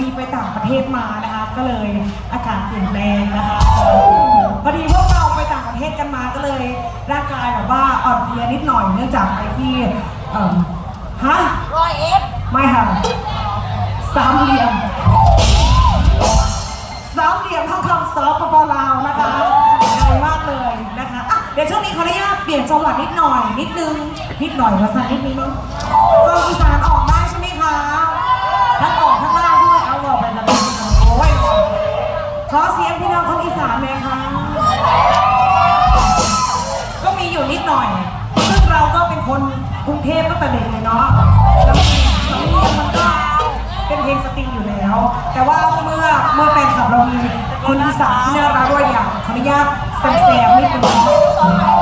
ดีไปต่างประเทศมานะคะ ก็เลยอากาศเปลี่ยนแปลงนะคะพอดีพวกเราไปต่างประเทศกันมาก็เลยร่างกายแบบว่าอ่อนเพลียนิดหน่อยเนื่องจากไปที่เอ่อฮะร้อยเอฟไม่ค่ะสามเหลี่ยมสามเหลี่ยมทองคำสปปลาวนะคะไกลมากเลยนะคะอะเดี๋ยวช่วงนี้ขออนุญาตเปลี่ยนจังหวัดนิดหน่อย นิดนึงนิดหน่อยภาษานิดนึงเนาะฟังอีสานออก ขอเสียงพี่น้องคนอีสานเลยค่ะ ก็มีอยู่นิดหน่อย ซึ่งเราก็เป็นคนกรุงเทพตั้งแต่เด็กเลยเนาะแล้วสำเนียงมันก็เป็นเพลงสตริงอยู่แล้ว แต่ว่าเมื่อเมื่อแฟนคลับเรามีคนอีสานที่น่ารักด้วยอย่างขออนุญาตแซมแซมนิดนึง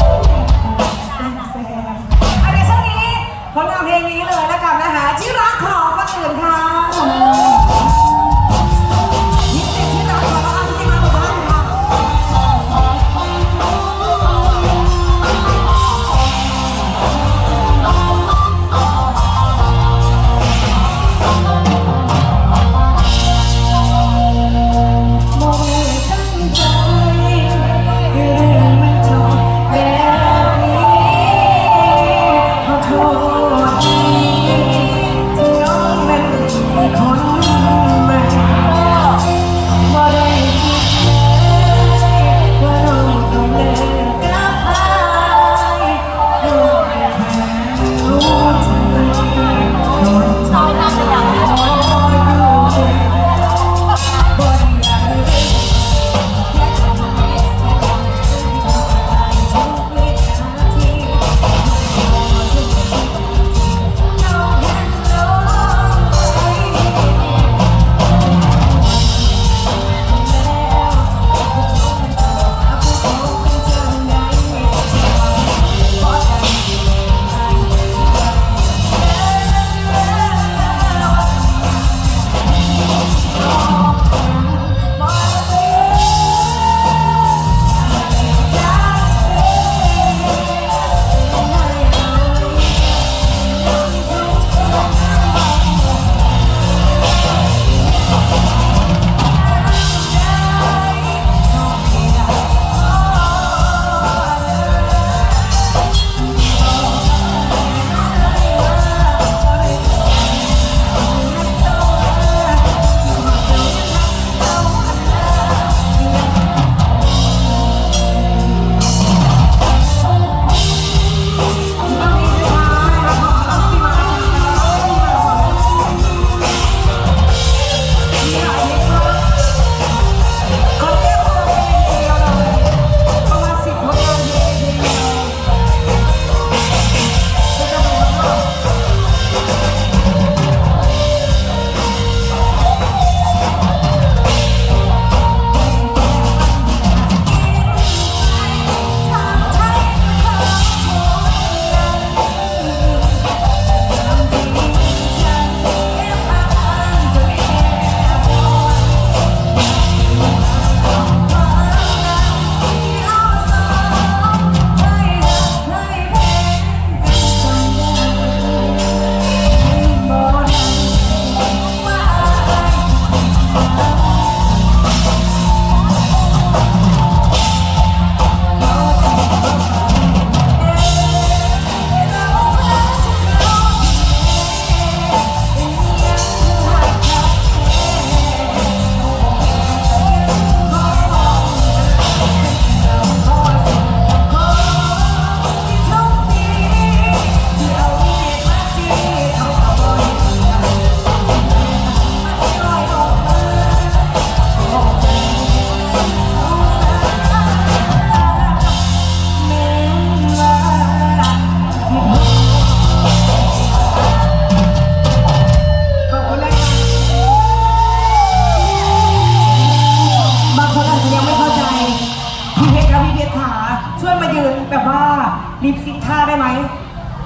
าได้ไหม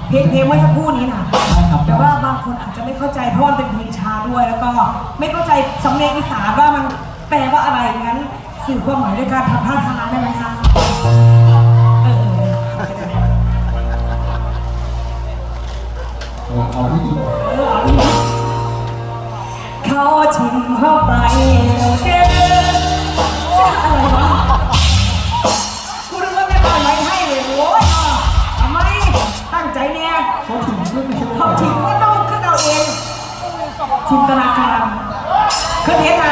เพลงเพลงเมื่อสักครู่นี้นะแต่ว่าบางคนอาจจะไม่เข้าใจเพราะมันเป็นเพลงช้าด้วย แล้วก็ไม่เข้าใจสำเนียงอีสานว่ามันแปลว่าอะไรงั้นสื่อความหมายด้วยการทำท่าทางได้ไหมคะเออเออเอาที่เขาทิ้งเข้าไปแล้วเด้ เขาถึงไม่เป็นเขาทิ้งว่าต้องขึ้นเอาเองจินตนาการเคยเห็น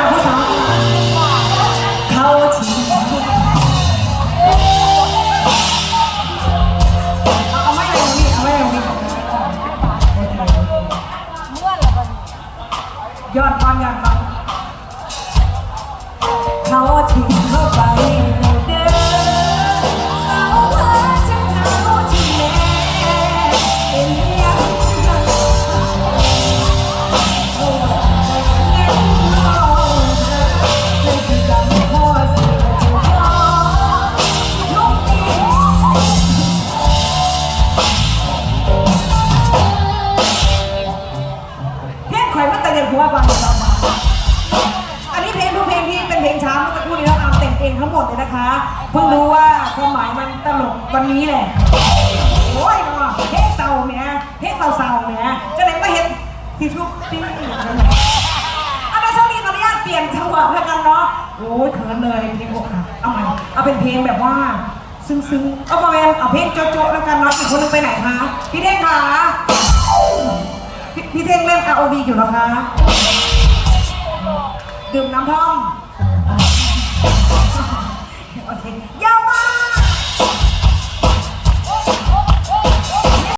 ความหมายมันตลกวันนี้แหละ โอ้ยเนาะเพลงเศร้าเนี่ยเพลงเศร้าๆเนี่ยจะไหนมาเห็นที่ทุกที่เอาในช่วงนี้ขออนุญาตเปลี่ยนจังหวะแล้วกันเนาะ โอ้ยเขินเลยเพลงอกหักเอาใหม่เอาเป็นเพลงแบบว่าซึ้งๆ เอามาเป็นเอาเพลงโจ๊ะๆแล้วกันเนาะ อีกคนนึงไปไหนคะ พี่เท่งคะพี่พี่เท่งเล่น ROV อยู่เหรอคะ ดื่มน้ำท่อม โอเคเย้า